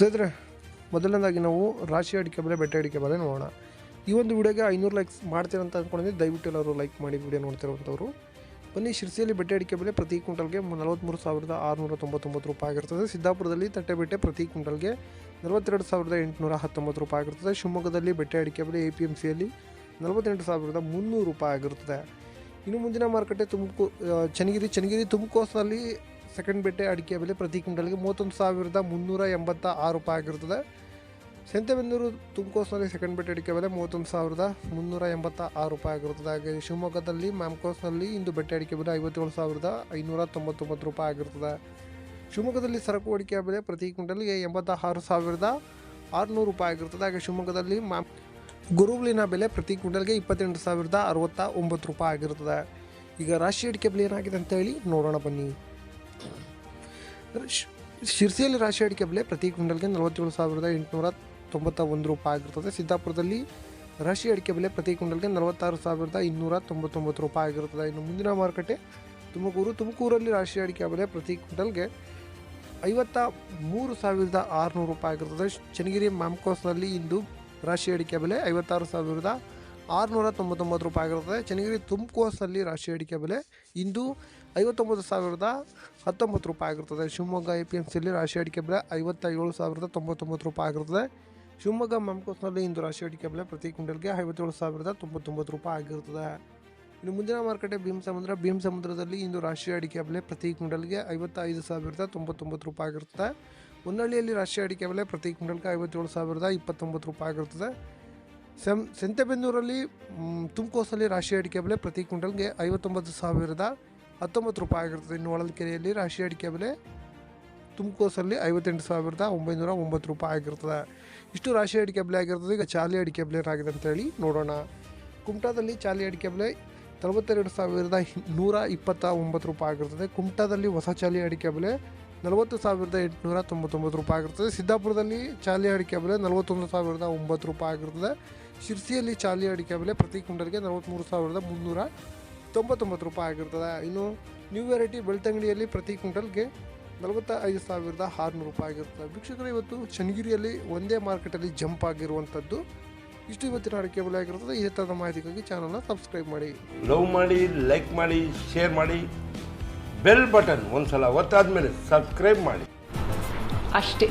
ಸ್ನೇಹಿತರೆ ಮೊದಲನೇದಾಗಿ ನಾವು ರಾಶಿ ಅಡಿಕೆ ಬೆಲೆ ಬೆಟ್ಟ ಅಡಿಕೆ ಬೆಲೆ ನೋಡೋಣ. ಈ ಒಂದು ವಿಡಿಯೋಗೆ ಐನೂರು ಲೈಕ್ಸ್ ಮಾಡ್ತೀರ ಅಂತ ಅಂದ್ಕೊಂಡಿದ್ದೆ ದಯವಿಟ್ಟು ಎಲ್ಲರೂ ಲೈಕ್ ಮಾಡಿ ವಿಡಿಯೋ ನೋಡ್ತಿರುವಂಥವ್ರು. ಬನ್ನಿ ಶಿರ್ಸಿಯಲ್ಲಿ ಬೆಟ್ಟೆ ಅಡಿಕೆ ಬೆಲೆ ಪ್ರತಿ ಕ್ವಿಂಟಲ್ಗೆ ನಲವತ್ತ್ಮೂರು ಸಾವಿರದ ಆರುನೂರ ತೊಂಬತ್ತೊಂಬತ್ತು ರೂಪಾಯಿ ಆಗಿರ್ತದೆ. ಸಿದ್ದಾಪುರದಲ್ಲಿ ತಟ್ಟೆ ಬೆಟ್ಟೆ ಪ್ರತಿ ಕ್ವಿಂಟಲ್ಗೆ ನಲವತ್ತೆರಡು ಸಾವಿರದ ಎಂಟುನೂರ ಹತ್ತೊಂಬತ್ತು ರೂಪಾಯಿ ಆಗಿರ್ತದೆ. ಶಿವಮೊಗ್ಗದಲ್ಲಿ ಬೆಟ್ಟೆ ಅಡಿಕೆ ಬೆಲೆ ಎ ಪಿ ಎಂ ಸಿಯಲ್ಲಿ ನಲವತ್ತೆಂಟು ಸಾವಿರದ ಮುನ್ನೂರು ರೂಪಾಯಿ ಆಗಿರುತ್ತದೆ ಇನ್ನು ಮುಂದಿನ ಮಾರುಕಟ್ಟೆ ತುಮಕೂ ಆ, ಚನ್ನಗಿರಿ. ಚನ್ನಗಿರಿ ತುಮಕೋಸ್ನಲ್ಲಿ ಸೆಕೆಂಡ್ ಬೆಟ್ಟೆ ಅಡಿಕೆ ಬೆಲೆ ಪ್ರತಿ ಕ್ವಿಂಟಲ್ಗೆ ಮೂವತ್ತೊಂದು ಸಾವಿರದ ಮುನ್ನೂರ ಎಂಬತ್ತ ಆರು ರೂಪಾಯಿ ಆಗಿರ್ತದೆ. ಸಂತೆಬೆನ್ನೂರು ತುಮಕೋಸ್ನಲ್ಲಿ ಸೆಕೆಂಡ್ ಬೆಟ್ಟೆ ಅಡಿಕೆ ಬೆಲೆ ಮೂವತ್ತೊಂದು ಸಾವಿರದ ಮುನ್ನೂರ ಎಂಬತ್ತ ಆರು ರೂಪಾಯಿ ಆಗಿರುತ್ತದೆ ಹಾಗೆ ಶಿವಮೊಗ್ಗದಲ್ಲಿ, ಮ್ಯಾಮ್ಕೋಸ್ನಲ್ಲಿ ಇಂದು ಬೆಟ್ಟೆ ಅಡಿಕೆ ಬೆಲೆ ಐವತ್ತೇಳು ಸಾವಿರದ ಐನೂರ ತೊಂಬತ್ತೊಂಬತ್ತು ರೂಪಾಯಿ ಆಗಿರ್ತದೆ. ಶಿವಮೊಗ್ಗದಲ್ಲಿ ಸರಕು ಅಡಿಕೆ ಬೆಲೆ ಪ್ರತಿ ಕ್ವಿಂಟಲ್ಗೆ ಎಂಬತ್ತ ಆರು ಸಾವಿರದ ಆರುನೂರು ರೂಪಾಯಿ ಆಗಿರ್ತದೆ. ಹಾಗೆ ಶಿವಮೊಗ್ಗದಲ್ಲಿ ಮ್ಯಾಮ್ ಗುರುವಿನ ಬೆಲೆ ಪ್ರತಿ ಕ್ವಿಂಟಲ್ಗೆ ಇಪ್ಪತ್ತೆಂಟು ಸಾವಿರದ ಅರವತ್ತ ಒಂಬತ್ತು ರೂಪಾಯಿ ಆಗಿರ್ತದೆ. ಈಗ ರಾಶಿ ಅಡಿಕೆ ಬೆಲೆ ಏನಾಗಿದೆ ಅಂತ ಹೇಳಿ ನೋಡೋಣ ಬನ್ನಿ. ಶಿರ್ಸಿಯಲ್ಲಿ ರಾಶಿ ಅಡಿಕೆ ಬೆಲೆ ಪ್ರತಿ ಕ್ವಿಂಟಲ್ಗೆ ನಲವತ್ತೇಳು ಸಾವಿರದ ಎಂಟುನೂರ ತೊಂಬತ್ತ ಒಂದು ರೂಪಾಯಿ ಆಗಿರ್ತದೆ. ಸಿದ್ದಾಪುರದಲ್ಲಿ ರಾಶಿ ಅಡಿಕೆ ಬೆಲೆ ಪ್ರತಿ ಕ್ವಿಂಟಲ್ಗೆ ನಲವತ್ತಾರು ಸಾವಿರದ ಇನ್ನೂರ ತೊಂಬತ್ತೊಂಬತ್ತು ರೂಪಾಯಿ ಆಗಿರುತ್ತದೆ ಇನ್ನು ಮುಂದಿನ ಮಾರುಕಟ್ಟೆ ತುಮಕೂರು. ತುಮಕೂರಲ್ಲಿ ರಾಶಿ ಅಡಿಕೆ ಬೆಲೆ ಪ್ರತಿ ಕ್ವಿಂಟಲ್ಗೆ ಐವತ್ತ ಮೂರು ಸಾವಿರದ ಆರುನೂರು ರೂಪಾಯಿ ಆಗಿರ್ತದೆ. ಚನ್ನಗಿರಿ ಮ್ಯಾಮ್ಕೋಸ್ನಲ್ಲಿ ಇಂದು ರಾಶಿ ಅಡಿಕೆ ಬೆಲೆ ಐವತ್ತಾರು ಸಾವಿರದ ಆರುನೂರ ತೊಂಬತ್ತೊಂಬತ್ತು ರೂಪಾಯಿ ಆಗಿರುತ್ತದೆ ಚನ್ನಗಿರಿ ತುಮಕೋಸ್ನಲ್ಲಿ ರಾಶಿ ಅಡಿಕೆ ಬೆಲೆ ಇಂದು ಐವತ್ತೊಂಬತ್ತು ಸಾವಿರದ ಹತ್ತೊಂಬತ್ತು ರೂಪಾಯಿ ಆಗಿರ್ತದೆ. ಶಿವಮೊಗ್ಗ ಎ ಪಿ ಎಂ ಸಿಯಲ್ಲಿ ರಾಶಿ ಅಡಿಕೆ ಬೆಲೆ ಐವತ್ತ ಏಳು ಸಾವಿರದ ತೊಂಬತ್ತೊಂಬತ್ತು ರೂಪಾಯಿ ಆಗಿರ್ತದೆ. ಶಿವಮೊಗ್ಗ ಮಂಕೋಸ್ನಲ್ಲಿ ಇಂದು ರಾಶಿ ಅಡಿಕೆ ಬೆಲೆ ಪ್ರತಿ ಕ್ವಿಂಟಲ್ಗೆ ಐವತ್ತೇಳು ಸಾವಿರದ ತೊಂಬತ್ತೊಂಬತ್ತು ರೂಪಾಯಿ ಆಗಿರ್ತದೆ. ಇನ್ನು ಮುಂದಿನ ಮಾರುಕಟ್ಟೆ ಭೀಮ್ ಸಮುದ್ರ. ಭೀಮ್ ಸಮುದ್ರದಲ್ಲಿ ಇಂದು ರಾಶಿ ಅಡಿಕೆ ಬೆಲೆ ಪ್ರತಿ ಕ್ವಿಂಟಲ್ಗೆ ಐವತ್ತೈದು ಸಾವಿರದ ತೊಂಬತ್ತೊಂಬತ್ತು ರೂಪಾಯಿ ಆಗಿರ್ತದೆ. ಹೊನ್ನಳ್ಳಿಯಲ್ಲಿ ರಾಶಿ ಅಡಿಕೆ ಬೆಲೆ ಪ್ರತಿ ಕ್ವಿಂಟಲ್ಗೆ ಐವತ್ತೇಳು ಸಾವಿರದ ಇಪ್ಪತ್ತೊಂಬತ್ತು ರೂಪಾಯಿ ಆಗಿರ್ತದೆ. ಸೆಂ, ಸಂತೆಬೆನ್ನೂರಲ್ಲಿ ತುಮಕೋಸಲ್ಲಿ ರಾಶಿ ಅಡಿಕೆ ಬೆಲೆ ಪ್ರತಿ ಕ್ವಿಂಟಲ್ಗೆ ಐವತ್ತೊಂಬತ್ತು ಸಾವಿರದ ಹತ್ತೊಂಬತ್ತು ರೂಪಾಯಿ ಆಗಿರ್ತದೆ ಇನ್ನು ಹೊಳಲ್ಕೆರೆಯಲ್ಲಿ ರಾಶಿ ಅಡಿಕೆ ಬೆಲೆ ತುಮಕೂಸಲ್ಲಿ ಐವತ್ತೆಂಟು ಸಾವಿರದ ಒಂಬೈನೂರ ಒಂಬತ್ತು ರೂಪಾಯಿ ಆಗಿರ್ತದೆ. ಇಷ್ಟು ರಾಶಿ ಅಡಿಕೆ ಬೆಲೆ ಆಗಿರ್ತದೆ. ಈಗ ಚಾಲಿ ಅಡಿಕೆ ಬೆಲೆ ಏನಾಗಿದೆ ಅಂತೇಳಿ ನೋಡೋಣ. ಕುಮಟಾದಲ್ಲಿ ಚಾಲಿ ಅಡಿಕೆ ಬೆಲೆ ನಲವತ್ತೆರಡು ಸಾವಿರದ ನೂರ ಇಪ್ಪತ್ತ ಒಂಬತ್ತು ರೂಪಾಯಿ ಆಗಿರ್ತದೆ. ಕುಮಟಾದಲ್ಲಿ ಹೊಸ ಚಾಲಿ ಅಡಿಕೆ ಬೆಲೆ ನಲವತ್ತು ಸಾವಿರದ ಎಂಟುನೂರ ತೊಂಬತ್ತೊಂಬತ್ತು ರೂಪಾಯಿ ಆಗಿರ್ತದೆ. ಸಿದ್ದಾಪುರದಲ್ಲಿ ಚಾಲಿ ಅಡಿಕೆ ಬೆಲೆ ನಲವತ್ತೊಂದು ಸಾವಿರದ ಒಂಬತ್ತು ರೂಪಾಯಿ ಆಗಿರ್ತದೆ. ಶಿರ್ಸಿಯಲ್ಲಿ ಚಾಲಿ ಅಡಿಕೆ ಬೆಲೆ ಪ್ರತಿ ಕ್ವಿಂಟಲ್ಗೆ ನಲವತ್ತ್ಮೂರು ಸಾವಿರದ ಮುನ್ನೂರ ತೊಂಬತ್ತೊಂಬತ್ತು ರೂಪಾಯಿ ಆಗಿರ್ತದೆ. ಇನ್ನು ನ್ಯೂ ವೆರೈಟಿ ಬೆಳ್ತಂಗಡಿಯಲ್ಲಿ ಪ್ರತಿ ಕ್ವಿಂಟಲ್ಗೆ ನಲವತ್ತ ಐದು ಸಾವಿರದ ಆರುನೂರು ರೂಪಾಯಿ ಆಗಿರ್ತದೆ. ವೀಕ್ಷಕರು ಇವತ್ತು ಚನ್ನಗಿರಿಯಲ್ಲಿ ಒಂದೇ ಮಾರ್ಕೆಟಲ್ಲಿ ಜಂಪ್ ಆಗಿರುವಂಥದ್ದು. ಇಷ್ಟು ಇವತ್ತಿನ ಅಡಿಕೆ ಬೆಲೆ ಆಗಿರ್ತದೆ. ಈ ಥರದ ಮಾಹಿತಿಗಾಗಿ ಚಾನಲ್ನ ಸಬ್ಸ್ಕ್ರೈಬ್ ಮಾಡಿ. ಲವ್ ಮಾಡಿ ಲೈಕ್ ಮಾಡಿ ಶೇರ್ ಮಾಡಿ. ಬೆಲ್ ಬಟನ್ ಒಂದ್ಸಲ ಒತ್ತಾದ್ಮೇಲೆ ಸಬ್ಸ್ಕ್ರೈಬ್ ಮಾಡಿ. ಅಷ್ಟೇ.